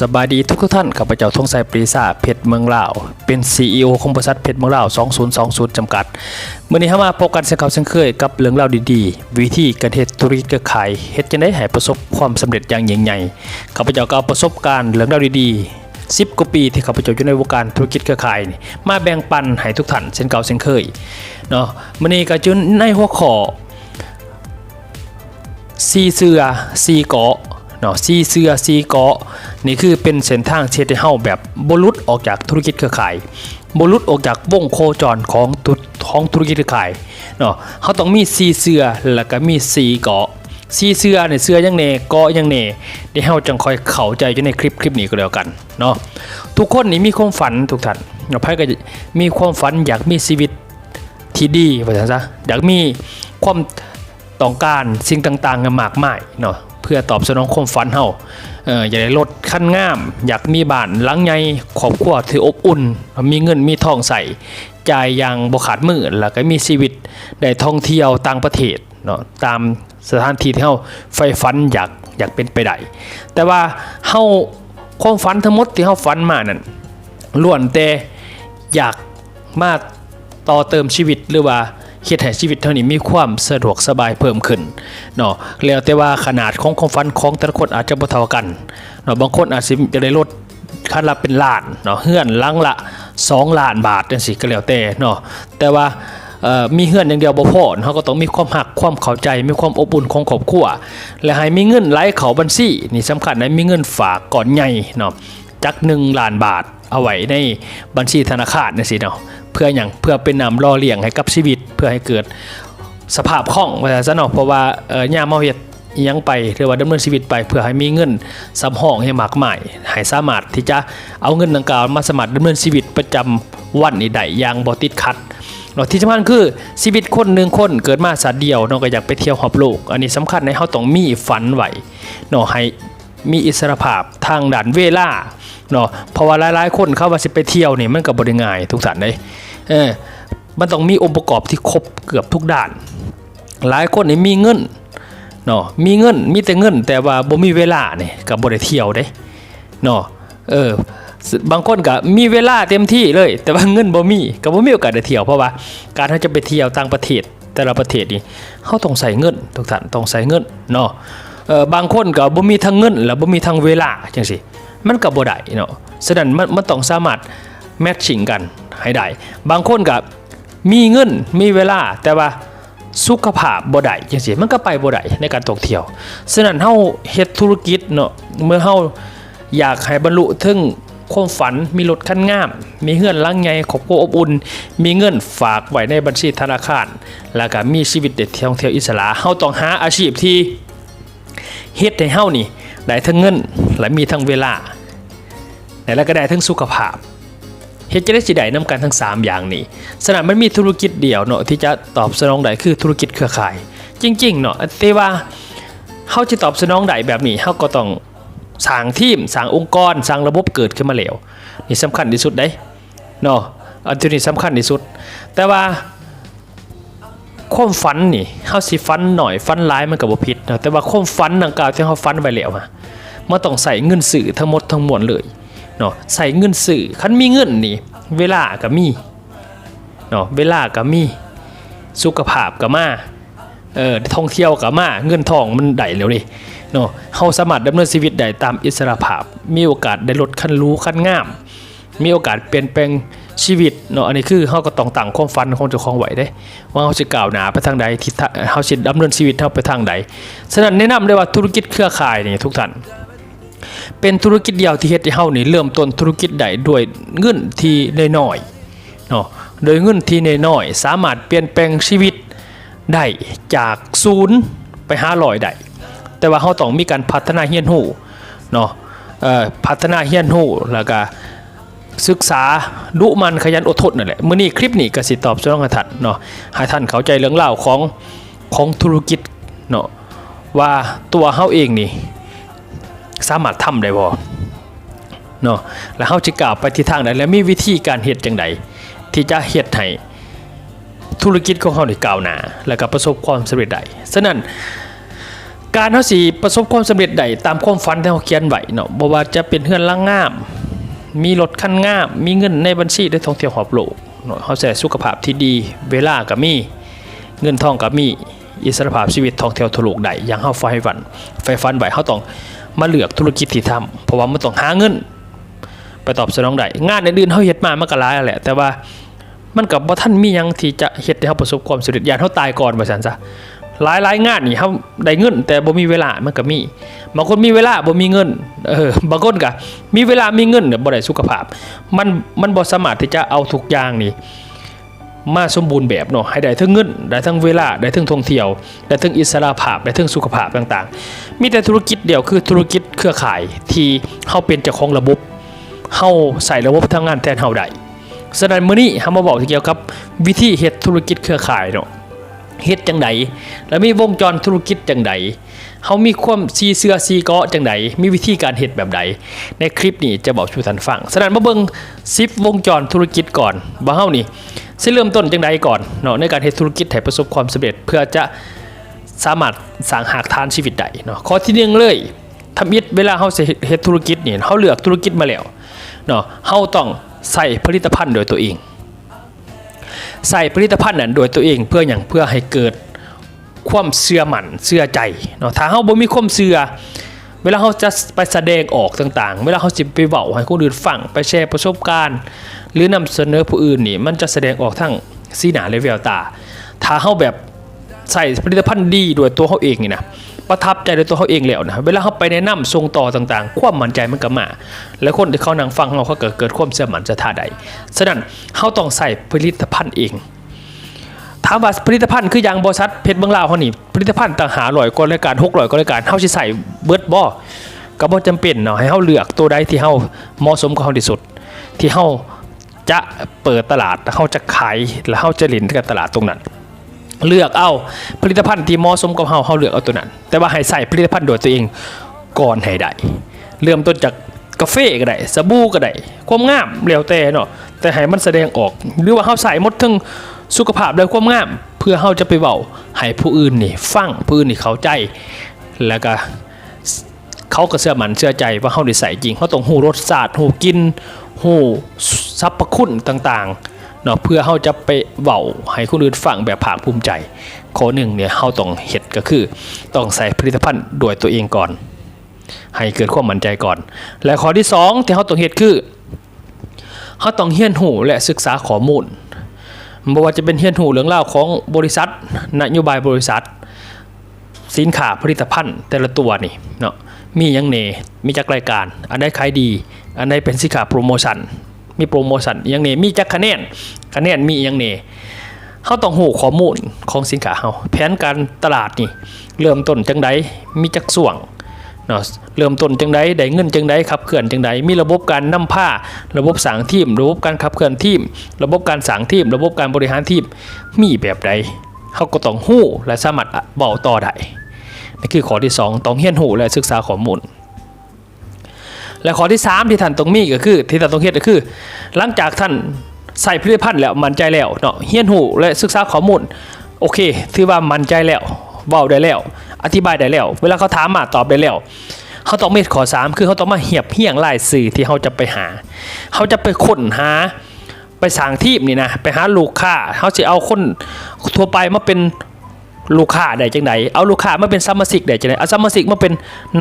สบายดีทุกท่านข้าพเจ้าทงไสปรีซาเพชรเมืองลาว เป็น CEO ของบริษัทเพชรเมืองลาว 2020 จำกัดเมื่อนี้เฮามาพบกันเช่นเก่าเช่นเคยกับเรื่องราวดีๆ วิธีการเฮ็ดธุรกิจเครือข่ายเฮ็ดจังได๋ให้ประสบความสำเร็จอย่างยิ่งใหญ่ข้าพเจ้าก็เอาประสบการณ์เรื่องราวดีๆ10กว่าปีที่ข้าพเจ้าอยู่ในวงการธุรกิจเครือข่ายนี่มาแบ่งปันให้ทุกท่านเช่นเก่าเช่นเคยเนาะมื้อนี้ก็จุนในหัวข้อซีเสือซีเกาะ เนาะซีเสือซีเกาะนี่คือเป็นเส้นทางเชดเฮาแบบบรุษออกจากธุรกิจเครือข่ายบรุษออกจากวงโคจรของตุของธุรกิจเครือข่ายเนาะเขาต้องมีซีเสือแล้วก็มีซีเกาะซีเสือเนี่ยเสือยังเนเกาะยังเนเดี๋ยวเฮาจังคอยเข้าใจอยู่ในคลิปคลิปนี้ก็แล้วกันเนาะทุกคนนี่มีความฝันทุกท่านเนาะไผก็มีความฝันอยากมีชีวิตที่ดีว่าซะอยากมีความต้องการสิ่งต่างๆมากมายเนาะ เพื่อตอบสนองความฝันเฮาเอออยากได้รถคันงาม อยากมีบ้านหลังใหญ่ครอบครัวที่อบอุ่น มีเงินมีทองใส่จ่ายอย่างบ่ขาดมือแล้วก็มีชีวิตได้ท่องเที่ยวต่างประเทศเนาะตามสถานที่ที่เฮาใฝ่ฝันอยากอยากเป็นไปได้แต่ว่าเฮาความฝันทั้งหมดที่เฮาฝันมานั่นล้วนแต่อยากมาต่อเติมชีวิตหรือว่า เฮ็ดให้ชีวิตเท่านี้มีความสะดวกสบายเพิ่มขึ้นเนาะแล้วแต่ว่าขนาดของความฝันของแต่ละคนอาจจะบ่เท่ากันเนาะบางคนอาจสิจะได้ลดคันละเป็นล้านเนาะเฮือนลังละ 2 ล้านบาทจังซี่ก็แล้วแต่เนาะแต่ว่าเอ่อมีเฮือนอย่างเดียวบ่พอเฮาก็ต้องมีความหักความเข้าใจมีความอบอุ่นของครอบครัวและให้มีเงินไหลเข้าบัญชีนี่สำคัญนะมีเงินฝากก่อนใหญ่เนาะจัก1ล้านบาท เอาไว้ในบัญชีธนาคารนี่สิเนาะเพื่ออย่างเพื่อเป็นนำรอเลี้ยงให้กับชีวิต เพื่อให้เกิดสภาพคล่องว่าซะเนาะเพราะว่าเอ่อย่ามเฮาเฮ็ดยังไปหรือว่าดำเนินชีวิตไปเพื่อให้มีเงินสำห้องให้มากมายให้สามารถที่จะเอาเงินดังกล่าวมาสมัครดำเนินชีวิตประจำวันนี้ได้อย่างบ่ติดขัดเนาะที่สำคัญคือชีวิตคนหนึ่งคนเกิดมาสัตว์เดียวเนาะก็อยากไปเที่ยวรอบโลก อันนี้สำคัญในเฮาต้องมีฝันไว้เนาะให้มีอิสรภาพทางด้านเวลา เนาะเพราะว่าหลายๆคนเขาว่าสิไปเที่ยวนี่มันก็บ่ได้ง่ายทุกท่านเลยเออมันต้องมีองค์ประกอบที่ครบเกือบทุกด้าน หลายคนนี่มีเงินเนาะมีเงินมีแต่เงิน แต่ว่าบ่มีเวลาเนี่ยก็บ่ได้เที่ยวเด้เนาะเออบางคนก็มีเวลาเต็มที่เลย แต่ว่าเงินบ่มีก็บ่มีโอกาสได้เที่ยวเพราะว่าการที่จะไปเที่ยวต่างประเทศแต่ละประเทศนี่เฮาต้องใส่เงินทุกท่านต้องใส่เงินเนาะเออบางคนก็บ่มีทั้งเงิน แล้วบ่มีทั้งเวลาจังซี่ มันก็บ่ได้เนาะฉะนั้นมันมันต้องสามารถแมทชิ่งกันให้ได้ บางคนก็มีเงินมีเวลาแต่ว่าสุขภาพบ่ได้จังซี่มันก็ไปบ่ได้ในการท่องเที่ยวฉะนั้นเฮาเฮ็ดธุรกิจเนาะเมื่อเฮาอยากให้บรรลุถึงความฝันมีรถคันงาม มีเฮือนลังใหญ่ครอบครัวอบอุ่น มีเงินฝากไว้ในบัญชีธนาคาร แล้วก็มีชีวิตเด็ดท่องเที่ยวอิสระเฮาต้องหาอาชีพที่เฮ็ดให้เฮานี่ ได้ทั้งเงินและมีทั้งเวลาและก็ได้ทั้งสุขภาพเฮ็ดจะได้สิได้นํกันทั้ง 3 อย่างนี้สนามมันมีธุรกิจเดียวเนาะที่จะตอบสนองได้คือธุรกิจเครือข่าย จริง ๆ เนาะแต่ว่าเฮาจะตอบสนองได้แบบนี้เฮาก็ต้องสร้างทีมสร้างองค์กรสร้างระบบเกิดขึ้นมาแล้วนี่สำคัญที่สุดเด้เนาะอันนี้สำคัญที่สุด แต่ว่า ความฝันนี่เฮาสิฝันหน่อยฝันหลายมันก็บ่ผิดนะแต่ว่าความฝันดังกล่าวที่เฮาฝันไว้แล้วอะมันต้องใส่เงินสื่อทั้งหมดทั้งมวลเลยเนาะใส่เงินสื่อคันมีเงินนี่เวลาก็มีเนาะเวลาก็มีสุขภาพก็มาเออท่องเที่ยวก็มาเงินทองมันได้แล้วดิเนาะเฮาสามารถดำเนินชีวิตได้ตามอิสรภาพ มีโอกาสได้ลดคันรู้คันงาม มีโอกาสเปลี่ยนแปลง ชีวิตเนาะอันนี้คือเฮาก็ต้องตั้งความฝันของเจ้าของไว้เด้ว่าเฮาสิก้าวหน้าไปทางใดทิศเฮาสิดำเนินชีวิตเฮาไปทางใดฉะนั้นแนะนำเลยว่าธุรกิจเครือข่ายนี่ทุกท่านเป็นธุรกิจเดียวที่เฮ็ดให้เฮานี่เริ่มต้นธุรกิจได้ด้วยเงินที่น้อยๆเนาะโดยเงินที่น้อยๆสามารถเปลี่ยนแปลงชีวิตได้จากศูนย์ไป500ได้แต่ว่าเฮาต้องมีการพัฒนาเฮียนรู้เนาะเอ่อพัฒนาเฮียนรู้แล้วก็ ศึกษาดุมันขยันอดทนนั่นแหละมื้อนี้คลิปนี้ก็สิตอบสนองให้ท่านเนาะให้ท่านเข้าใจเรื่องราวของของธุรกิจเนาะว่าตัวเฮาเองนี่สามารถทำได้บ่เนาะแล้วเฮาสิกล่าวไปทิศทางใดและมีวิธีการเฮ็ดจังใดที่จะเฮ็ดให้ธุรกิจของเฮานี่ก้าวหน้าแล้วก็ประสบความสำเร็จได้ฉะนั้นการเฮาสิประสบความสำเร็จใดตามความฝันที่เฮาเขียนไว้เนาะบ่ว่าจะเป็นเฮือนหลังงาม มีรถคันงาม มีเงินในบัญชีได้ท่องเที่ยวรอบโลกเนาเฮาใช้สุขภาพที่ดี เวลาก็มี เงินทองก็มี อิสรภาพชีวิตท่องเที่ยวทั่วโลกได้อย่างเฮาไฟฝัน ไฟฝันไว้เฮาต้องมาเลือกธุรกิจที่ทำเพราะว่ามันต้องหาเงิน ไปตอบสนองได้งานในอื่นเฮาเฮ็ดมามันก็หลายแหละ แต่ว่ามันก็บ่ทันมียังที่จะเฮ็ดให้เฮาประสบความสำเร็จยางเฮาตายก่อนว่าซั่นซะ หลายหลายงานนี่เฮาได้เงิน แต่บ่มีเวลามันก็มีบางคนมีเวลาบ่มีเงินเออบางคนก็มีเวลามีเงินเนี่ยบ่ได้สุขภาพ มันมันบ่สามารถที่จะเอาทุกอย่างนี่มาสมบูรณ์แบบเนาะให้ได้ทั้งเงินได้ทั้งเวลาได้ทั้งท่องเที่ยวได้ทั้งอิสระภาพได้ทั้งสุขภาพต่างๆ มีแต่ธุรกิจเดียวคือธุรกิจเครือข่ายที่เฮาเป็นเจ้าของระบบเฮาใส่ระบบทำงานแทนเฮาได้ฉะนั้นมื้อนี้เฮามาบอกเกี่ยวกับวิธีเฮ็ดธุรกิจเครือข่ายเนาะ เฮ็ดจังไดแล้วมีวงจรธุรกิจจังไดเฮามีความซีเสือซีเกาะจังไดมีวิธีการเฮ็ดแบบใดในคลิปนี้จะบอกสู่ท่านฟังฉะนั้นมาเบิ่ง10วงจรธุรกิจก่อนว่าเฮานี่สิเริ่มต้นจังใดก่อนเนาะในการเฮ็ดธุรกิจให้ประสบความสำเร็จ เพื่อจะสามารถสร้างหากทานชีวิตได้เนาะข้อที่หนึ่งเลยทำอิดเวลาเฮาสิเฮ็ดธุรกิจนี่เฮาเลือกธุรกิจมาแล้วเนาะเฮาต้องใส่ผลิตภัณฑ์โดยตัวเอง ใส่ผลิตภัณฑ์นั้นโดยตัวเองเพื่ออย่างเพื่อให้เกิดความเชื่อมั่นเชื่อใจเนาะถ้าเฮาบ่มีความเชื่อเวลาเขาจะไปแสดงออกต่างๆ เวลาเขาจะไปเว้าให้คนอื่นฟังไปแชร์ประสบการณ์ หรือนำเสนอผู้อื่นนี่มันจะแสดงออกทั้งสีหนาและแววตา ถ้าเขาแบบใส่ผลิตภัณฑ์ดีด้วยตัวเขาเองนี่นะ ประทับใจด้วยตัวเขาเองแล้วนะเวลาเขาไปแนะนำส่งต่อต่างๆ ความมั่นใจมันก็มา และคนที่เขานั่งฟังเขาเขาเกิดเกิดความเชื่อมันจะท่าใดฉะนั้นเขาต้องใส่ผลิตภัณฑ์เองถามว่าผลิตภัณฑ์คืออย่างบริษัทเพชรเมืองลาวเขานี่ผลิตภัณฑ์ต่างหาร้อยกว่ารายการหกร้อยกว่ารายการเฮาสิใส่เบิร์ดบ่ก็บ่จำเป็นเนาะให้เฮาเลือกตัวใดที่เฮาเหมาะสมกับเฮาที่สุด ที่เฮาจะเปิดตลาดแล้วเฮาจะขายแล้วเฮาจะเล่นกับตลาดตรงนั้น เลือกเอาผลิตภัณฑ์ที่เหมาะสมกับเฮาเฮาเลือกเอาตัวนั้น แต่ว่าให้ใส่ผลิตภัณฑ์โดยตัวเองก่อนให้ได้เริ่มต้นจากกาแฟก็ได้สบู่ก็ได้ความงามแล้วแต่เนาะแต่ให้มันแสดงออก หรือว่าเฮาใส่หมดทั้งสุขภาพและความงาม เพื่อเฮาจะไปเว้าให้ผู้อื่นนี่ฟังผู้อื่นนี่เข้าใจแล้วก็เขาก็เชื่อมันเชื่อใจว่าเขาได้ใส่จริงเขาต้องหูรสชาติหูกินหูสรรพคุณต่างๆ เนาะเพื่อเขาจะไปเว้าให้คนอื่นฟังแบบภาคภูมิใจข้อหนึ่งเนี่ยเขาต้องเห็ดก็คือ ต้องใส่ผลิตภัณฑ์โดยตัวเองก่อน ให้เกิดความมั่นใจก่อน และข้อที่สองที่เขาต้องเห็ดคือเขาต้องเฮียนหูและศึกษาข้อมูลบ่ว่าจะเป็นเฮียนหูเรื่องเล่าวของบริษัท นโยบายบริษัท สินค้าผลิตภัณฑ์แต่ละตัวนี่เนาะมียังเนมีจักรายการ อันใดขายดี อันใดเป็นสินค้าโปรโมชั่น มีโปรโมชั่นอิหยังเนมีจักคะแนนคะแนนมีอิหยังเนเฮาต้องหูข้อมูลของสินค้าเฮาแผนการตลาดนี่ เริ่มต้นจังใดมีจักส่วงเนาะเริ่มต้นจังใดได้เงินจังใดขับเคลื่อนจังใดมีระบบการนำผ้า ระบบสางทีม ระบบการขับเคลื่อนทีม ระบบการสางทีม ระบบการบริหารทีม มีแบบใดเฮาก็ต้องหู้และสามารถเว้าต่อได้นี่คือข้อที่ 2 ต้องเฮียนหูและศึกษาข้อมูล และข้อที่ 3 ที่ท่านต้องมีก็คือที่ท่านต้องเฮ็ดก็คือ หลังจากท่านใส่ผลิตภัณฑ์แล้วมั่นใจแล้วเนาะเฮียนหูและศึกษาข้อมูลโอเคถือว่ามั่นใจแล้วเว้าได้แล้ว อธิบายได้แล้ว เวลาเขาถามมาตอบได้แล้วเขาต้องมีข้อ3คือเขาต้องมาเหียบเหียงรายสื่อที่เขาจะไปหาเขาจะไปค้นหาไปสั่งทีมนี่นะไปหาลูกค้าเขาจะเอาคนทั่วไปมาเป็นลูกค้าได้จังไดเอาลูกค้ามาเป็นสมมาชิกได้จังไดเอาสมมาชิกมาเป็น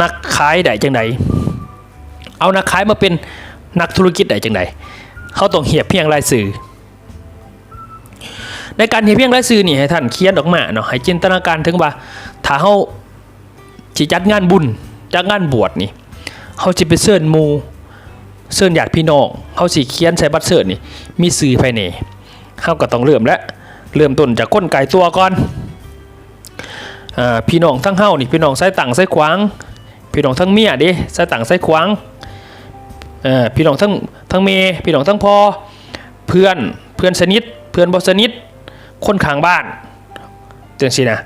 นักขายได้จังได เอานักขายมาเป็นนักธุรกิจได้จังไดเขาต้องเหียบเพียงรายสื่อ ในการเหียบเพียงรายสื่อนี่ให้ท่านเขียนออกมาเนาะให้จินตนาการถึงว่าถ้าเขาสิจัดงานบุญจัดงานบวชนี่เขาสิไปเชิญหมู่เชิญญาติพี่น้องเขาสิเขียนใส่บัตรเชิญนี่มีสื่อภายในเขาก็ต้องเริ่มแล้วเริ่มต้นจากก้นไก่ตัวก่อนอพี่น้องทั้งเฮานี่พี่น้องใส่ตังใส่ขวาง พี่น้องทั้งเมียดิใส่ตังใส่ขวาง เออพี่น้องทั้งทั้งเมย์พี่น้องทั้งพ่อเพื่อนเพื่อนสนิท เพื่อนบ่สนิท คนข้างบ้านจังซี่นะ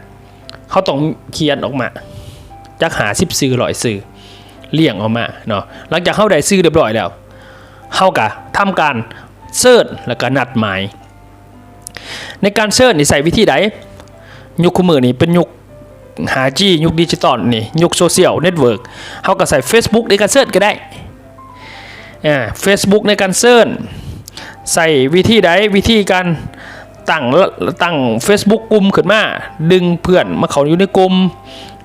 เขาต้องเขียนออกมาจักหา10สื่อร้อยสื่อเลี่ยงออกมาเนาะหลังจากเฮาได้ซื้อเรียบร้อยแล้วเฮาก็ทำการเสิร์ชแล้วก็นัดหมาย ในการเสิร์ชนี่ใส่วิธีใดยุคคุมือนี่เป็นยุค 5G ยุคดิจิตอลนี่ยุคโซเชียลเน็ตเวิร์กเฮาก็ใส่ Facebook ในการเสิร์ชก็ได้ อ่า Facebook ในการเสิร์ชใส่วิธีใดวิธีการตั้งตั้ง Facebook กลุ่มขึ้นมา ดึงเพื่อนมาเขาอยู่ในกลุ่ม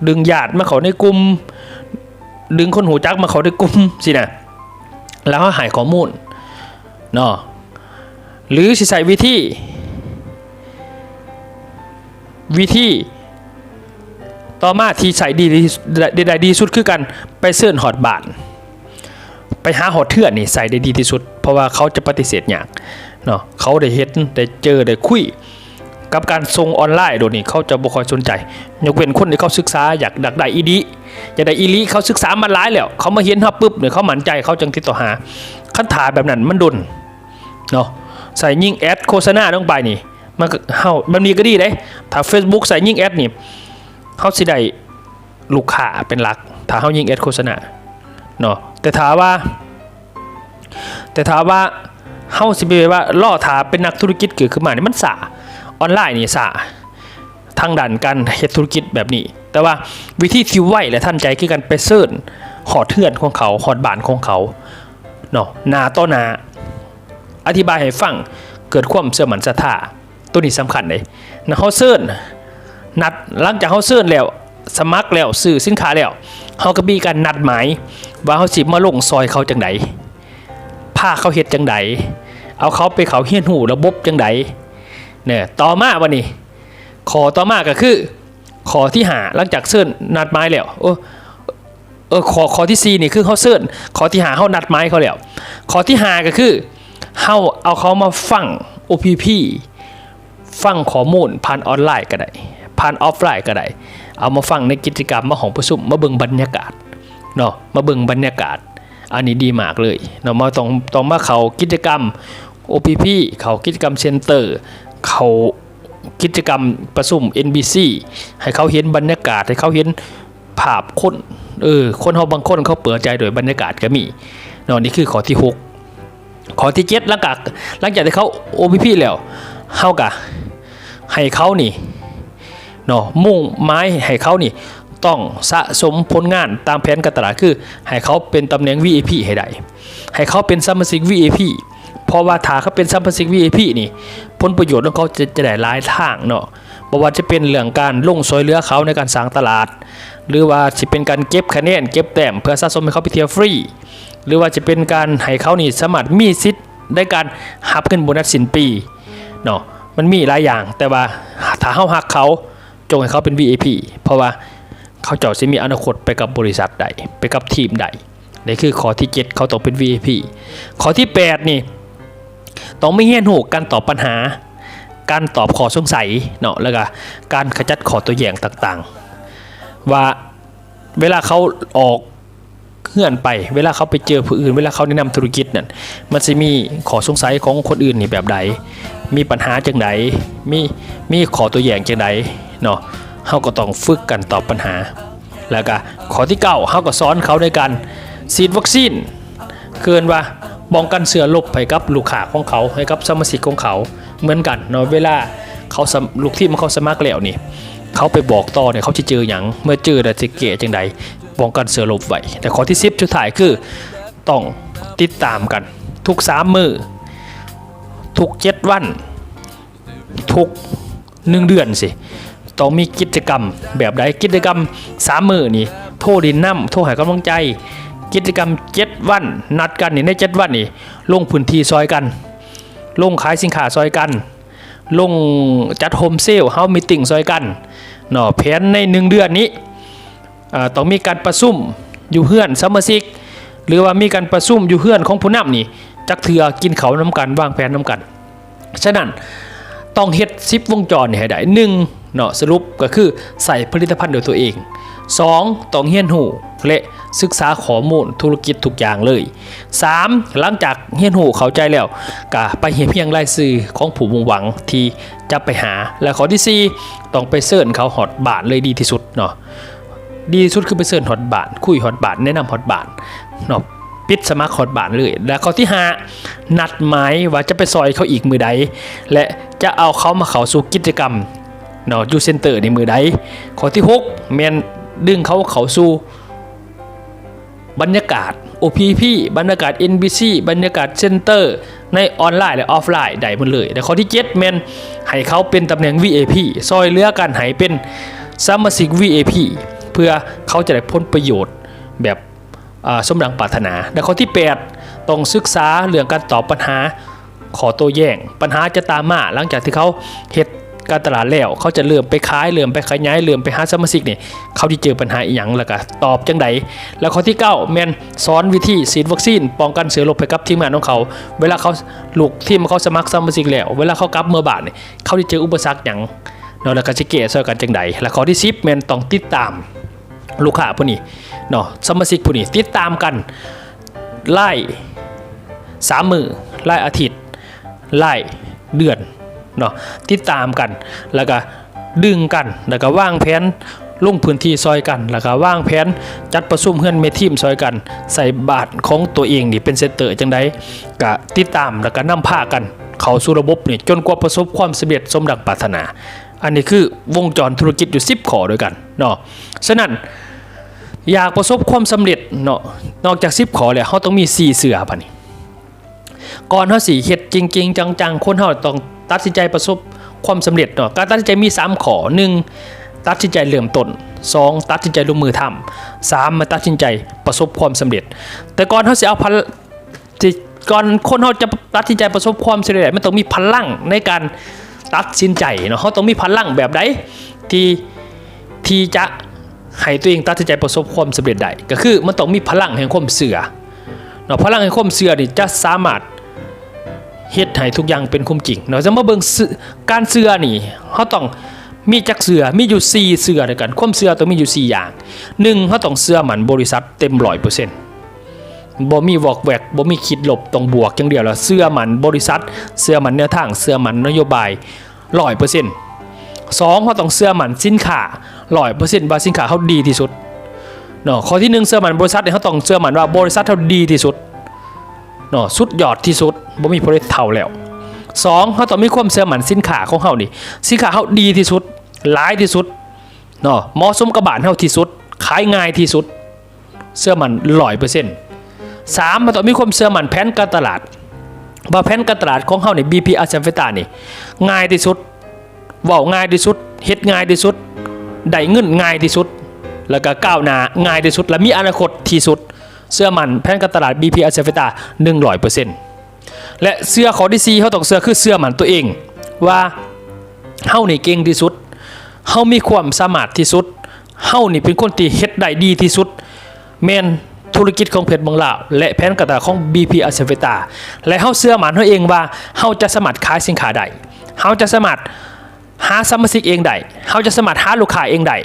ดึงญาติมาเขาในกลุ่มดึงคนหูจักมาเขาในกลุ่มสินะแล้วก็หายข้อมูลเนาะหรือสิใส่วิธี วิธี ต่อมาที่ใส่ดีดีดีได้ดีสุดคือกันไปเสื่อนหอดบาน ไปหาหอเถื่อนนี่ใส่ได้ดีที่สุด เพราะว่าเขาจะปฏิเสธอย่างเนาะเขาได้เห็นได้เจอได้คุยกับการส่งออนไลน์โดยนี่เขาจะบ่ค่อยสนใจ ยกเว้นคนที่เขาศึกษาอยากดักได้อีดีอยากได้อีลีเขาศึกษามาหลายแล้ว เขามาเห็นฮับปุ๊บเนี่ยเขาหมั่นใจเขาจังติดต่อหาคันถาแบบนั้นมันดุนเนาะใส่ยิ่งแอดโฆษณาลงไปนี่มันเฮามันมีก็ดีเด้ถ้า Facebook ใส่ยิ่งแอดนี่เขาสิได้ลูกค้าเป็นหลัก ถ้าเฮายิ่งแอดโฆษณา เนาะแต่ถามว่า แต่ถามว่าเฮาสิไปว่าล่อถาเป็นนักธุรกิจเกิดขึ้นมานี่มันสาออนไลน์นี่สาทางด้านการเฮ็ดธุรกิจแบบนี้ แต่ว่าวิธีที่ไวและทันใจคือการไปเสิร์ชหอดเทือนของเขาหอดบานของเขาเนาะหนาต่อนา อธิบายให้ฟังเกิดความเสื่อมันศรัทธาตัวนี้สำคัญเลยนะเขาเซิร์นนัดหลังจากเขาเซิร์นแล้ว สมัครแล้วซื้อสินค้าแล้วเขาก็มีการนัดหมายว่าเขาสิมาลงซอยเขาจังไดพาเขาเฮ็ดจังไดเอาเขาไปเขาเฮียนหูระบบจังไดเนี่ยต่อมาวันนี้ขอต่อมาก็คือ ขอที่หาหลังจากเซิร์นนัดหมายแล้วเออเออขอขอที่ซีนี่คือเขาเซิร์นขอที่หาเขานัดหมายเขาแล้วขอที่หาก็คือเฮาเอาเขามาฟัง OPP ฟังข้อมูลผ่านออนไลน์ก็ได้ผ่านออฟไลน์ก็ได้ เอามาฟังในกิจกรรมมาของประชุมมาเบิ่งบรรยากาศเนาะมาเบิ่งบรรยากาศ อันนี้ดีมากเลยเนาะมาต้องต้องมาเขากิจกรรม OPP เขากิจกรรมเซ็นเตอร์เขากิจกรรมประชุม NBC ให้เขาเห็นบรรยากาศให้เขาเห็นภาพคนเออคนเขาบางคนเขาเปิดใจโดยบรรยากาศก็มีเนาะนี่คือข้อที่หกขอที่เจ็ดหลังจากหลังจากที่เขาโอพีพีแล้วเฮากะให้เขานี่ เนาะมุ่งไม้ให้เขานี่ต้องสะสมผลงานตามแผนการตลาดคือ ให้เขาเป็นตำแหน่ง VIP ให้ได้ ให้เขาเป็นสมาชิก VIP เพราะว่าถ้าเขาเป็นสมาชิก VIP นี่ ผลประโยชน์ของเขาจะจะได้หลายทางเนาะบ่ว่าจะเป็นเรื่องการลงซอยเหลือเขาในการสร้างตลาด หรือว่าจะเป็นการเก็บคะแนนเก็บแต้มเพื่อสะสมให้เขาไปเที่ยวฟรี หรือว่าจะเป็นการให้เขานี่สามารถมีสิทธิ์ได้การหับเงินโบนัสสินปีเนาะมันมีหลายอย่างแต่ว่าถ้าเฮาหักเขา จงให้เขาเป็น VIP เพราะว่าเขาเจ้าสิมีอนาคตไปกับบริษัทใด ไปกับทีมใดนี่คือข้อที่ 7 เขาต้องเป็น VIP ข้อที่ 8 นี่ ต้องไม่เฮี้ยนหูการตอบปัญหา การตอบข้อสงสัยเนาะแล้วก็การขจัดข้อตัวอย่างต่างๆ ว่าเวลาเขาออกเพื่อนไป เวลาเขาไปเจอผู้อื่น เวลาเขาแนะนำธุรกิจนั่นมันจะมีข้อสงสัยของคนอื่นนี่แบบใดมีปัญหาจังไดมีมีข้อตัวอย่งจังได เนาะเฮาก็ต้องฝึกกันตอบปัญหา แล้วก็ข้อที่เก้าเฮาก็สอนเขาในการฉีดวัคซีนเกินว่าป้องกันเสือลบให้กับลูกค้าของเขาให้กับสมาชิกของเขาเหมือนกันเนาะเวลาเขาลูกที่มันเขาสมัครแล้วนี่เขาไปบอกต่อเนี่ยเขาจะเจออย่างเมื่อเจอแต่จะเกะจังใดป้องกันเสือลบไว้แต่ข้อที่สิบชุดถ่ายคือต้องติดตามกัน ทุกสามมือทุกเจ็ดวัน ทุกหนึ่งเดือนสิ ต้องมีกิจกรรมแบบใดกิจกรรมสามมือนี่โทรดินน้ำโทรให้กำลังใจ กิจกรรมเจ็ดวัน นัดกันนี่ในเจ็ดวันนี่ลงพื้นที่ซอยกันลงขายสินค้าซอยกัน ลงจัดโฮมเซลเฮามีติ่งซอยกันเนาะแผนในหนึ่งเดือนนี้ต้องมีการประชุมอยู่เฮือนสมาชิกหรือว่ามีการประชุมอยู่เฮือนของผู้นำนี่จักเถือกินเขาน้ำกันวางแผนน้ำกันฉะนั้น ต้องเฮ็ดซิปวงจรนี่ให้ได้หนึ่งเนาะสรุปก็คือใส่ผลิตภัณฑ์โดยตัวเอง 2. ต้องเฮียนหูและศึกษาข้อมูลธุรกิจทุกอย่างเลย 3. หลังจากเฮียนหูเข้าใจแล้วก็ไปเฮียเพียงรายชื่อของผู้มุ่งหวังที่จะไปหา และข้อที่ 4 ต้องไปเสิร์ชเขาฮอตบาทเลยดีที่สุดเนาะดีที่สุดคือไปเสิร์ชฮอตบาทคุยฮอตบาทแนะนำฮอตบาทเนาะ ปิดสมัครฮอตบาทเลย และข้อที่ 5 นัดหมายว่าจะไปซอยเขาอีกมือใด และจะเอาเขามาเข้าสู่กิจกรรมเนาะยูเซนเตอร์ในมือใดข้อที่หกแมนดึงเขาเข้าสู่บรรยากาศ OPP บรรยากาศ NBC บรรยากาศเซ็นเตอร์ในออนไลน์และออฟไลน์ได้หมดเลย แต่ข้อที่7แมนให้เขาเป็นตำแหน่ง VAP ซอยเลือกันให้เป็นสมาชิก VAP เพื่อเขาจะได้พ้นประโยชน์แบบ สมดังปรารถนา และข้อที่ 8 ต้องศึกษาเรื่องการตอบปัญหาขอตัวแย่ง ปัญหาจะตามมาหลังจากที่เขาเฮ็ดการตลาดแล้ว เขาจะเริ่มไปขายเริ่มไปขยายเริ่มไปหาสมาชิกนี่เขาที่เจอปัญหาอีหยังแล้วก็ตอบจังใดแล้วข้อที่9แมนสอนวิธีฉีดวัคซีนป้องกันเสือโรคไปกับทีมงานของเขา เวลาเขาลูกทีมเขาสมัครสมาชิกแล้ว เวลาเขากลับเมื่อบาทนี่เขาที่เจออุปสรรคหยังเนาะแล้วก็จะแก้ซอยกันจังใดและข้อที่10แมนต้องติดตามลูกค้าผู้นี้ เนาะสมาชิกผู้นี้ติดตามกันไล่สามมือไล่อาทิตย์ไล่เดือนเนาะติดตามกันแล้วก็ดึงกันแล้วก็วางแผนลงพื้นที่ซอยกันแล้วก็วางแผนจัดประชุมเฮือนเมทีมซอยกัน ใส่บาทของตัวเองนี่เป็นเซนเตอร์จังไดก็ติดตามแล้วก็นำพากัน เข้าสู่ระบบนี่จนกว่าประสบความสำเร็จสมดังปรารถนา อันนี้คือวงจรธุรกิจอยู่ 10ข้อด้วยกันเนาะฉะนั้น อยากประสบความสำเร็จเนาะนอกจาก10ข้อแล้วเขาต้องมี4เสือปะนี่ก่อนเขาสี่เฮ็ดจริง ๆ จังๆ คนเขาต้องตัดสินใจประสบความสำเร็จเนาะการตัดสินใจมี 3ข้อหนึ่งตัดสินใจเริ่มต้น 2. ตัดสินใจลงมือทำสามมาตัดสินใจประสบความสำเร็จ แต่ก่อนเขาสิเอาพลที่ก่อนคนเขาจะตัดสินใจประสบความสำเร็จมันต้องมีพลังในการตัดสินใจเนาะเขาต้องมีพลังแบบใดที่ที่จะ ให้ตัวเองตัดสินใจประสบความสำเร็จได้ก็คือมันต้องมีพลังแห่งความเสื่อเนาะพลังแห่งความเสื่อนี่จะสามารถเฮ็ดให้ทุกอย่างเป็นความจริงเนาะจะมาเบิ่งการเสือนี่เขาต้องมีจักเสือมีอยู่ 4 เสือด้วยกันความเสือต้องมีอยู่ 4 อย่างหนึ่งเขาต้องเสือหมันบริษัทเต็ม100%บ่มีวอกแวกบ่มีคิดหลบต้องบวกอย่างเดียวแล้วเสือหมันบริษัทเสือหมันแนวทางเสือหมันนโยบาย100% สองเขาต้องเสื้อหมันสินค้า100%ว่าสินค้าเขาดีที่สุดเนาะข้อที่หนึ่งเสื้อหมันบริษัทเนี่ยเขาต้องเสื้อหมันว่าบริษัทเขาดีที่สุดเนาะสุดยอดที่สุดบ่มีผู้ใดเท่าแล้วสองเขาต้องมีความเชื่อมันสินค้าของเขานี่สินค้าเขาดีที่สุดหลายที่สุดเนาะเหมาะสมกับบานเขาที่สุดขายง่ายที่สุดเชื่อมันร้อยเปอร์เซ็นต์สามมันต้องมีความเชื่อมันแผนการตลาดว่าแผนการตลาดของเขานี่ BP อาเซมเฟตานี่ง่ายที่สุด เว้าง่ายที่สุดเฮ็ดง่ายที่สุดได้เงินง่ายที่สุด แล้วก็ก้าวหน้าง่ายที่สุด และมีอนาคตที่สุด เสื้อมันแผนการตลาด BP อาเซฟตา100%และเสื้อขอที่4เขาต้องเสื้อคือเสื้อมันตัวเอง ว่าเฮานี่เก่งที่สุดเฮามีความสามารถที่สุดเฮานี่เป็นคนที่เฮ็ดได้ดีที่สุดแม่นธุรกิจของเพชรบางลาวและแผนการตลาดของ BP อาเซฟตาและเฮาเสื้อมันเฮาเองว่าเฮาจะสามารถขายสินค้าได้เฮาจะสามารถ หาสมาชิกเองได้เฮาจะสามารหาลูกค้าเองได้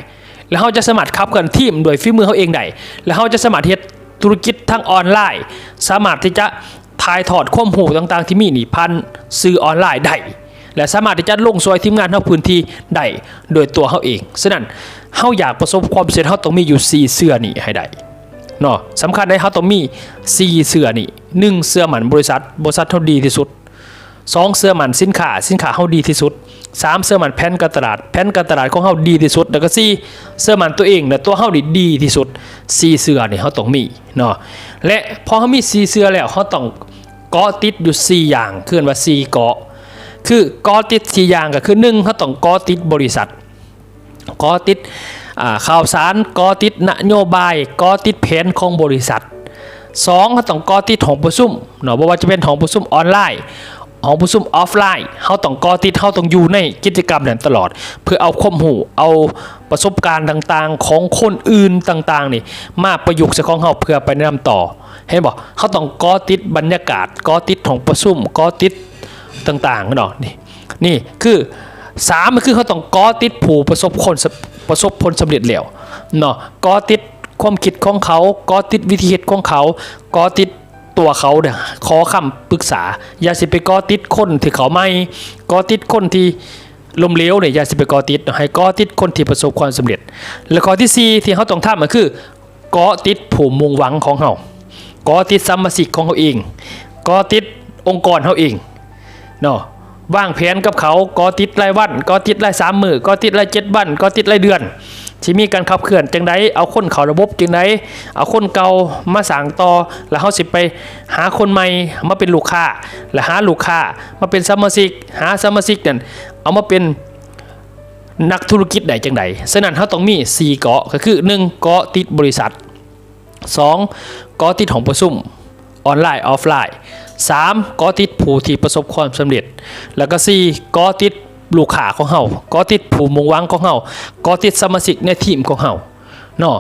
แล้วเฮาจะสามารขับเคลื่อนทีมโดยฝีมือเฮาเองได้แล้วเฮาจะสามารเฮ็ดธุรกิจทางออนไลน์ สามารถที่จะถ่ายทอดข้อมูลต่างๆ ที่มีนี่พันสื่อออนไลน์ได้และสามารถที่จะลงซอยทีมงานเฮาพื้นที่ได้โดยตัวเฮาเองฉะนั้นเฮาอยากประสบความสำเร็จเฮาต้องมีอยู่ 4 เสื้อนี่ให้ได้เนาะสำคัญในเฮาต้องมี 4 เสื้อนี่หนึ่งเสื้อหมันบริษัทบริษัทเฮาดีที่สุด สองเสื้อมันสินค้าสินค้าเฮาดีที่สุดสามเสื้อมันแผ่นการตลาดแผ่นการตลาดของเฮาดีที่สุด แล้วก็สี่เสื้อมันตัวเองและตัวเฮานี่ดีที่สุดสี่เสื้อเนี่ยเฮาต้องมีเนาะและพอเฮามีสี่เสื้อแล้วเฮาต้องเกาะติดอยู่สี่อย่างคือเรียกว่าสี่เกาะคือเกาะติดสี่อย่างก็คือหนึ่งเฮาต้องเกาะติดบริษัทกอติดข่าวสารกอติดนโยบายกอติดแผนของบริษัทสองเขาต้องกอติดของประชุมเนาะบ่ว่าจะเป็นของประชุมออนไลน์ ของประชุมออฟไลน์เขาต้องกอติดเขาต้องอยู่ในกิจกรรมนั้นตลอด เพื่อเอาความรู้เอาประสบการณ์ต่างๆ ของคนอื่นต่างๆนี่มาประยุกต์ใส่ของเขาเพื่อไปแนะนำต่อ เห็นบอกเขาต้องกอติดบรรยากาศกอติดของประชุมกอติดต่างๆเนาะนี่นี่คือสามมันคือเขาต้องก่อติดผู้ประสบคนประสบผลสำเร็จแล้วเนาะก่อติดความคิดของเขาก่อติดวิธีคิดของเขาก่อติด ตัวเขาเนี่ยขอคำปรึกษา อย่าสิไปก่อติดคนที่เขาไม่ก่อติดคนที่ล้มเหลวเนี่ยอย่าสิไปก่อติดให้ก่อติดคนที่ประสบความสำเร็จ และข้อที่สี่ที่เขาต้องทำมันคือก่อติดผู้มุ่งหวังของเขาก่อติดสมาชิกของเขาเองก่อติดองค์กรเขาเองเนาะวางแผนกับเขาก็ติดรายวันก็ติดรายสามมือก็ติดรายเจ็ดวันก็ติดรายเดือน ที่มีการขับเคลื่อนจังไดเอาคนเขาระบบจังไดเอาคนเก่ามาสั่งต่อ แล้วเขาสิไปหาคนใหม่มาเป็นลูกค้า แล้วหาลูกค้ามาเป็นสมาชิก หาสมาชิกนั่นเอามาเป็นนักธุรกิจใดจังใดฉะนั้นเขาต้องมี 4 เกาะก็คือ 1 เกาะติดบริษัท 2 เกาะติดของประชุมออนไลน์ออฟไลน์3เกาะติดผู้ที่ประสบความสำเร็จ แล้วก็4เกาะติด ลูกค้าของเฮาเกาะติดผู้มุ่งหวังของเฮาเกาะติดสมาชิกในทีมของเฮาเนาะ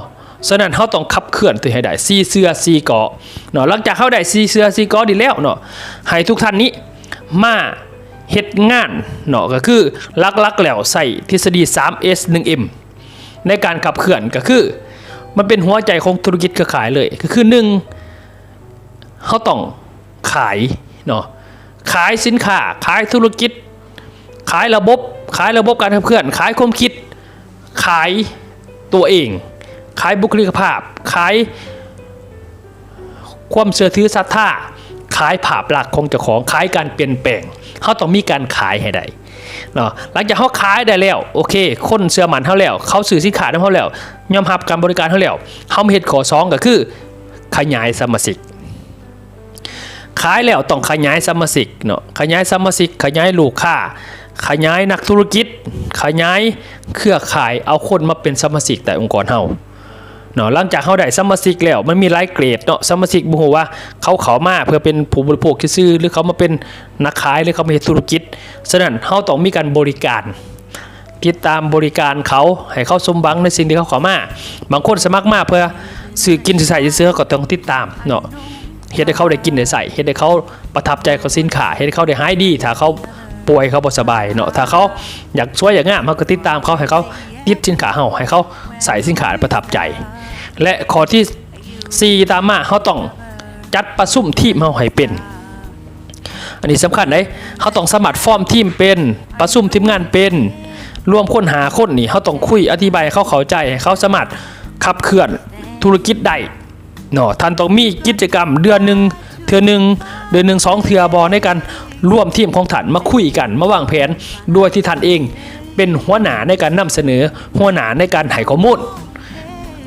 ฉะนั้นเขาต้องขับเคลื่อนตัวให้ได้ซีเสื้อซีเกาะเนาะหลังจากเขาได้ซีเสื้อซีเกาะดีแล้วเนาะให้ทุกท่านนี้มาเฮ็ดงานเนาะก็คือลักๆแล้วใส่ทฤษฎี 3S 1M ในการขับเคลื่อนก็คือ มันเป็นหัวใจของธุรกิจเครือข่ายเลยก็คือหนึ่งเขาต้องขายเนาะขายสินค้าขายธุรกิจ ขายระบบขายระบบการขับเคลื่อน ขายความคิด ขายตัวเอง ขายบุคลิกภาพ ขายความเชื่อถือศรัทธาขายภาพลักษณ์ของเจ้าของขายการเปลี่ยนแปลงเขาต้องมีการขายให้ได้เนาะหลังจากเขาขายได้แล้วโอเค คนเชื่อมันเขาแล้ว เขาสื่อสินค้าได้เขาแล้วยอมรับการบริการเขาแล้วเขามาเฮ็ดขอสองก็คือ ขยายสมาชิกขายแล้วต้องขยายสมาชิกเนาะขยายสมาชิกขยายลูกค้า ขยายนักธุรกิจ ขยายเครือข่ายเอาคนมาเป็นสมาชิกแต่องค์กรเฮาเนาะหลังจากเขาได้สมาชิกแล้วมันมีหลายเกรดเนาะสมาชิกบ่ฮู้ว่าเขาเขามาเพื่อเป็นผู้บริโภคซื่อหรือเขามาเป็นนักขายหรือเขามาเฮ็ดธุรกิจฉะนั้นเขาต้องมีการบริการติดตามบริการเขาให้เขาสมหวังในสิ่งที่เขาขอมา บางคนสมัครมาเพื่อซื้อกินซื้อใส่ซื้อก็ต้องติดตามเนาะเฮ็ดให้เขาได้กินได้ใส่เฮ็ดให้เขาประทับใจกับสินค้าเฮ็ดให้เขาได้หายดี ถ้าเขา ป่วยเขาบ่สบายเนาะถ้าเขาอยากช่วยอย่างงามเขาก็ติดตามเขาให้เขาติดสินค้าเฮาให้เขาใส่สินค้าประทับใจ และข้อที่ 4 ตามมาเขาต้องจัดประชุมทีมเฮาให้เป็น อันนี้สำคัญเลยเขาต้องสมัครฟอร์มทีมเป็นประชุมทีมงานเป็นรวมคนหาคนนี่เขาต้องคุยอธิบายเขาเข้าใจให้เขาสามารขับเคลื่อนธุรกิจได้เนาะท่านต้องมีกิจกรรมเดือนหนึ่งเทือหนึ่งเดือนหนึ่งสองเทือบอในการ ร่วมทีมของท่านมาคุยกันมาวางแผนโดยที่ท่านเอง เป็นหัวหน้าในการนำเสนอ หัวหน้าในการให้ข้อมูล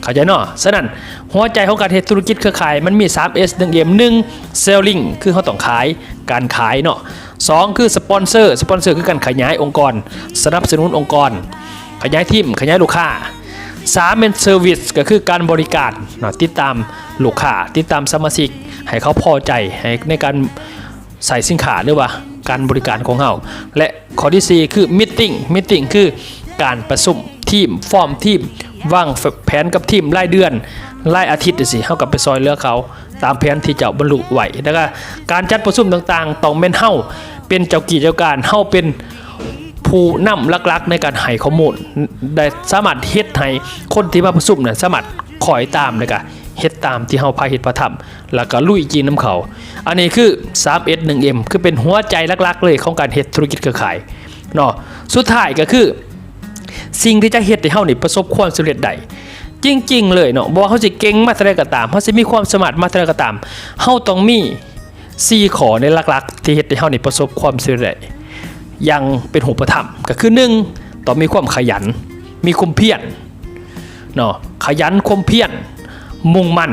เข้าใจเนาะฉะนั้นหัวใจของการเฮ็ดธุรกิจเครือข่ายมันมี 3S 1 M 1 selling คือเขาต้องขายการขายเนาะ2คือสปอนเซอร์สปอนเซอร์คือการขยายองค์กร สนับสนุนองค์กร ขยายทีมขยายลูกค้า3เป็นเซอร์วิสก็คือการบริการเนาะติดตามลูกค้าติดตามสมาชิกให้เขาพอใจให้ในการ ใส่สินค้าหรือว่าการบริการของเราและข้อที่4คือมิทติ้งมิทติ้งคือการประชุมทีมฟอร์มทีมวางแผนกับทีมรายเดือนรายอาทิตย์สิเฮากับไปซอยเลือเขา ตามแผนที่เจ้าบรรลุไหวแล้วก็การจัดประชุมต่างๆต้องเป็นเฮาเป็นเจ้ากี่เจ้าการเฮาเป็นผู้นำลักๆในการให้ข้อมูลได้สามารถเฮ็ดให้คนที่มาประชุมเนี่ยสามารถคอยตามแล้วก็ เฮ็ดตามที่เฮาพาเฮ็ดประทำแล้วก็ลุยกินน้ำเขา อันนี้คือ 3S 1M คือเป็นหัวใจหลักๆ เลยของการเฮ็ดธุรกิจเครือข่ายเนาะสุดท้ายก็คือ สิ่งที่จะเฮ็ดให้เฮานี่ประสบความสำเร็จได้จริงๆเลยเนาะบ่ว่าเฮาสิเก่งมาเท่าใดก็ตามเฮาสิมีความสามารถมาเท่าใดก็ตามเฮาต้องมี4ขอในหลักๆ ที่เฮ็ดให้เฮานี่ประสบความสำเร็จย่างเป็นหูประธรรมก็คือ1ต้องมีความขยัน มีความเพียรเนาะขยันความเพียร มุ่งมั่น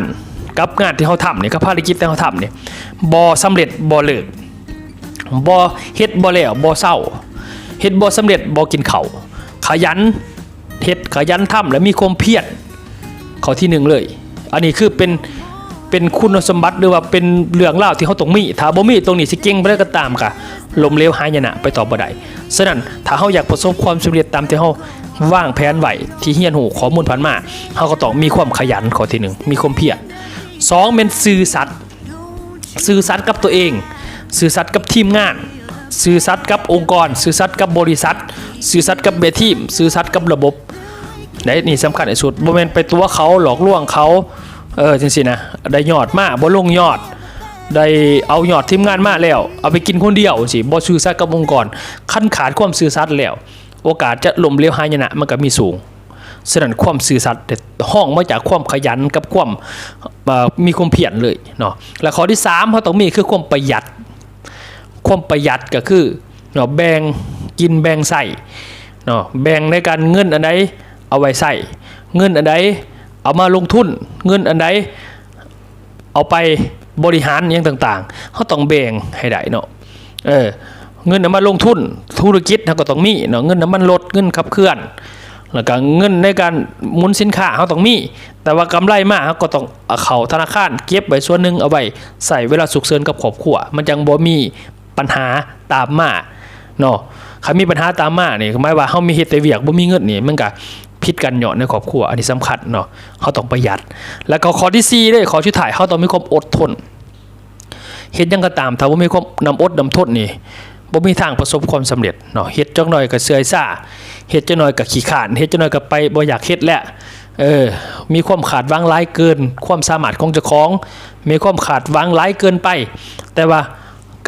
กับงานที่เขาทำเนี่ยกับภารกิจที่เขาทำเนี่ยบอสำเร็จบอเลิกบอเฮ็ดบอแล้วบอเศร้าเฮ็ดบอสำเร็จบอกินเข่าขยันเฮ็ดขยันทำและมีความเพียรข้อที่หนึ่งเลย อันนี้คือเป็น เป็นคุณสมบัติหรือว่าเป็นเรื่องเล่าที่เขาต้องมีถ้าบ่มีตรงนี้สิเก่งบ่ได้ก็ตามค่ะลมเลวหายนะไปต่อบ่ได้ฉะนั้นถ้าเฮาอยากประสบความสำเร็จตามที่เฮาว่างแผนไหวที่เฮียนหูข้อมูลผ่านมาเฮาก็ต้องมีความขยันข้อที่หนึ่งมีความเพียรสองเป็นซื่อสัตย์ซื่อสัตย์กับตัวเองซื่อสัตย์กับทีมงานซื่อสัตย์กับองค์กรซื่อสัตย์กับบริษัทซื่อสัตย์กับเบทีมซื่อสัตย์กับระบบในนี่สำคัญที่สุดบ่แม่นไปตัวเขาหลอกลวงเขา เออจังซี่นะได้ยอดมาบ่ลงยอด ได้เอายอดทีมงานมาแล้ว เอาไปกินคนเดียวสิบ่ซื่อสัตย์กับองค์กรขั้นขาดความซื่อสัตย์แล้ว โอกาสจะล้มเหลวหายนะมันก็มีสูงฉะนั้นความซื่อสัตย์ห้องมาจากความขยันกับความมีความเพียรเลยเนาะและข้อที่3เขาต้องมีคือความประหยัด ความประหยัดก็คือเนาะแบ่งกินแบ่งใส่เนาะแบ่งในการเงินอันใดเอาไว้ใส่เงินอันใด เอามาลงทุนเงินอันใดเอาไปบริหารอย่างต่างๆเขาต้องแบ่งให้ได้เนาะเออเงินเอามาลงทุนธุรกิจเขาก็ต้องมีเนาะเงินน้ำมันลดเงินขับเคลื่อนแล้วก็เงินในการหมุนสินค้าเขาต้องมี แต่ว่ากำไรมาเขาก็ต้องเขาธนาคารเก็บไว้ส่วนหนึ่งเอาไว้ใส่เวลาสุกเสริญกับครอบครัวมันจังบ่มีปัญหาตามมาเนาะคันมีปัญหาตามมาเนี่ยหมายว่าเฮามีเฮต่เวียกบ่มีเงินนี่มันก็ ผิดกันเนาะในครอบครัวอันนี้สำคัญเนาะเขาต้องประหยัด แล้วก็ข้อที่สี่เด้ข้อที่ถ่ายเขาต้องมีความอดทนเฮ็ดยังก็ตามถ้าบ่ามีความนำอดนำทนนี่บ่มีทางประสบความสำเร็จเนาะเฮ็ดจักหน่อยก็เสื่อยซ่าเฮ็ดจักหน่อยก็ขี้ขาดเฮ็ดจักหน่อยก็ไปบ่อยากเฮ็ดแล้วเออมีความขาดวางหลายเกิน ความสามารถของเจ้าของ มีความขาดวางหลายเกินไป แต่ว่า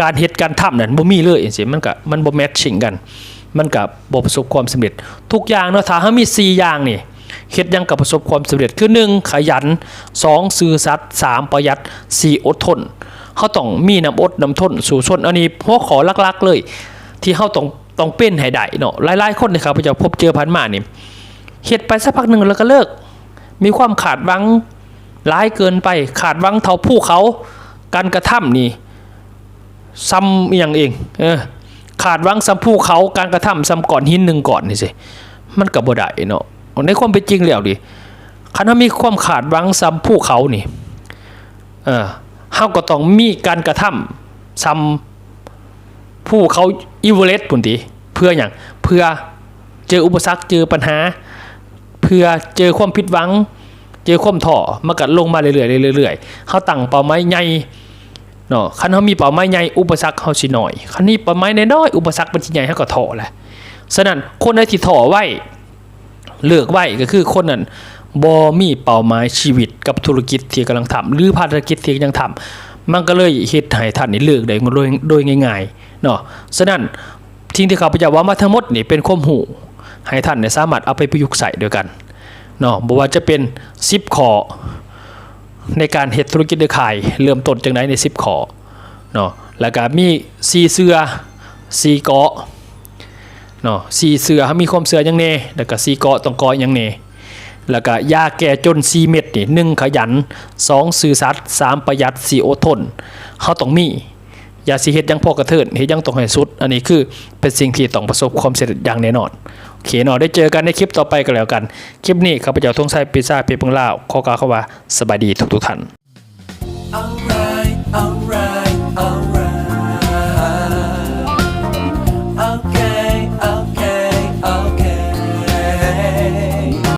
การเฮ็ดการทำนั่นบ่มีเลยจังซี่มันก็มันบ่แมทชิ่งกัน มันก็บ่ประสบความสำเร็จ ทุกอย่างเนาะถ้าเฮามี 4 อย่างนี่เฮ็ดยังก็ประสบความสำเร็จคือ 1 ขยัน 2 ซื่อสัตย์3ประหยัด 4 อดทนเขาต้องมีน้ำอดน้ำทนสู่ชนอันนี้หัวขอลักๆเลย ที่เขาต้องต้องเป็นให้ได้เนาะหลายๆคนนะครับเราจะพบเจอพันมานี่เฮ็ดไปสักพักหนึ่งแล้วก็เลิก มีความขาดหวังร้ายเกินไปขาดหวังเท่าผู้เขาการกระทำนี่ซ้ำอย่างเองเออ ขาดวังซ้ำผู้เขาการกระทำซ้ำก่อนหินหนึ่งก่อนนี่สิมันก็บ่ได้เนาะในความเป็นจริงแล้วดิคันถ้ามีความขาดวังซ้ำผู้เขานี่เออเฮาก็ต้องมีการกระทำซ้ำผู้เขาอีเวเลตปุ่นติเพื่ออย่างเพื่อเจออุปสรรคเจอปัญหา เพื่อเจอความผิดหวัง เจอความท้อมันก็ลงมาเรื่อยๆเรื่อยๆเฮาตั้งเป้าหมายใหญ่ เนาะคันเฮามีเป้าหมายใหญ่อุปสรรคเฮาสิน้อยคันนี้เป้าหมายน้อยอุปสรรคมันสิใหญ่เฮาก็ท้อแหละฉะนั้นคนใดที่ท้อไว้เลือกไว้ก็คือคนนั้นบ่มีเป้าหมายชีวิตกับธุรกิจที่กำลังทำหรือภารกิจที่ยังทำมันก็เลยเฮ็ดให้ท่านนี่เลือกได้โดยโดยง่ายๆเนาะฉะนั้นสิ่งที่ข้าพเจ้าว่ามาทั้งหมดนี่เป็นความรู้ให้ท่านเนี่ยสามารถเอาไปประยุกต์ใส่ด้วยกันเนาะบ่ว่าจะเป็น 10 ข้อ ในการเฮ็ดธุรกิจเดือขาย เริ่มต้นจังไดใน 10 ขอเนาะแล้วก็มี4เสื้อ4เกาะเนาะสีเสือมีความเสือยังเน่แล้วก็สีเกาะต้องเกาะยังเน่แล้วก็ยาแก่จนซีเม็ดนี่หนึ่งขยันสองซื่อสัตย์สามประหยัดสี่อดทนเขาต้องมี อย่าสิเฮ็ดยังพอกระเทินเฮ็ดยังต้องให้สุด อันนี้คือเป็นสิ่งที่ต้องประสบความสำเร็จอย่างแน่นอนโอเคเนาะได้เจอกันในคลิปต่อไปกันแล้วกัน คลิปนี้ข้าพเจ้าทงไซปิซ่าเพชรเพึงลาวขอกล่าวคำว่าสบายดีทุกทุกท่าน